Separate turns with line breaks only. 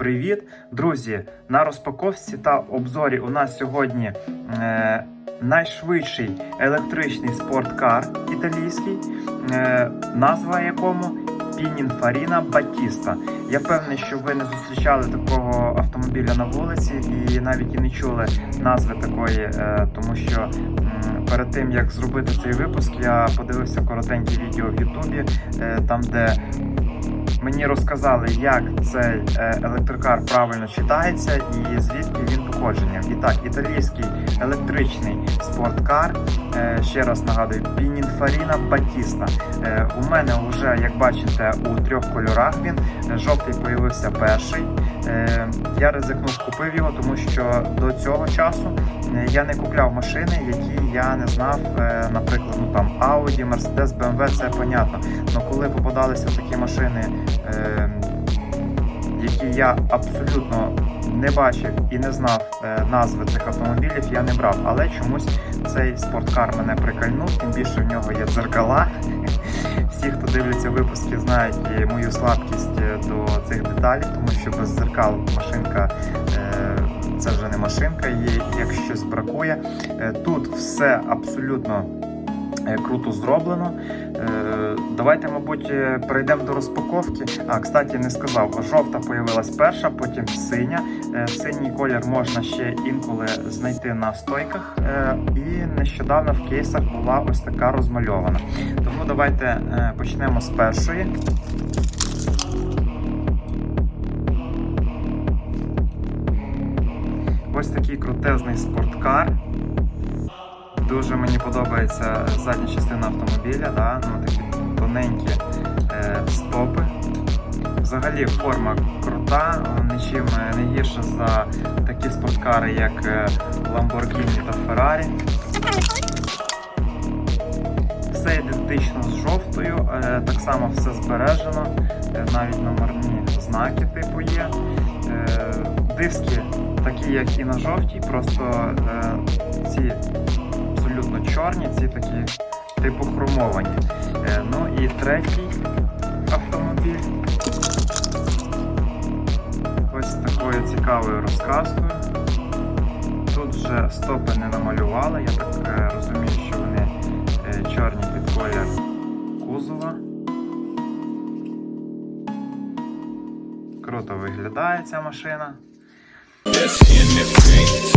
привіт! Друзі! На розпаковці та обзорі у нас сьогодні е, найшвидший електричний спорткар італійський, е, назва якому Pininfarina Battista. Я впевнений, що ви не зустрічали такого автомобіля на вулиці і навіть і не чули назви такої, е, тому що перед тим як зробити цей випуск, я подивився коротеньке відео в Ютубі, е, там де Мені розказали, як цей е, електрокар правильно читається і звідки він походження. І так, італійський електричний спорткар. Е, Ще раз нагадую, Пінінфаріна Battista. Е, У мене вже, як бачите, у трьох кольорах він. Жовтий появився перший. Е, Я ризикнув, купив його, тому що до цього часу е, я не купляв машини, які я не знав, е, наприклад, ну там Audi, Mercedes, BMW, це понятно. Але коли попадалися такі машини, які я абсолютно не бачив і не знав е, назви цих автомобілів, я не брав. Але чомусь цей спорткар мене прикольнув, тим більше в нього є дзеркала. Всі, хто дивляться випуски, знають мою слабкість е, до цих деталей, тому що без дзеркал машинка е, це вже не машинка, і як щось бракує. Тут все абсолютно круто зроблено. Давайте, мабуть, е, перейдемо до розпаковки. А, кстати, не сказав, жовта появилась перша, потім синя. Е, Синій колір можна ще інколи знайти на стойках. Е, І нещодавно в кейсах була ось така розмальована. Тому давайте почнемо з першої. Ось такий крутезний спорткар. Дуже мені подобається задня частина автомобіля, да? ну, такі тоненькі е, стопи. Взагалі форма крута, нічим не гірша за такі спорткари, як е, Lamborghini та Ferrari. Все ідентично з жовтою, е, так само все збережено, е, навіть номерні знаки типу є. Е, диски такі, як і на жовтій, просто е, ці абсолютно чорні, ці такі типу хромовані. Е, ну і третій автомобіль. Ось такою цікавою розказкою. Тут вже стопи не намалювали, я так е, розумію, що вони е, чорні під колір кузова. Круто виглядає ця машина.
Let's.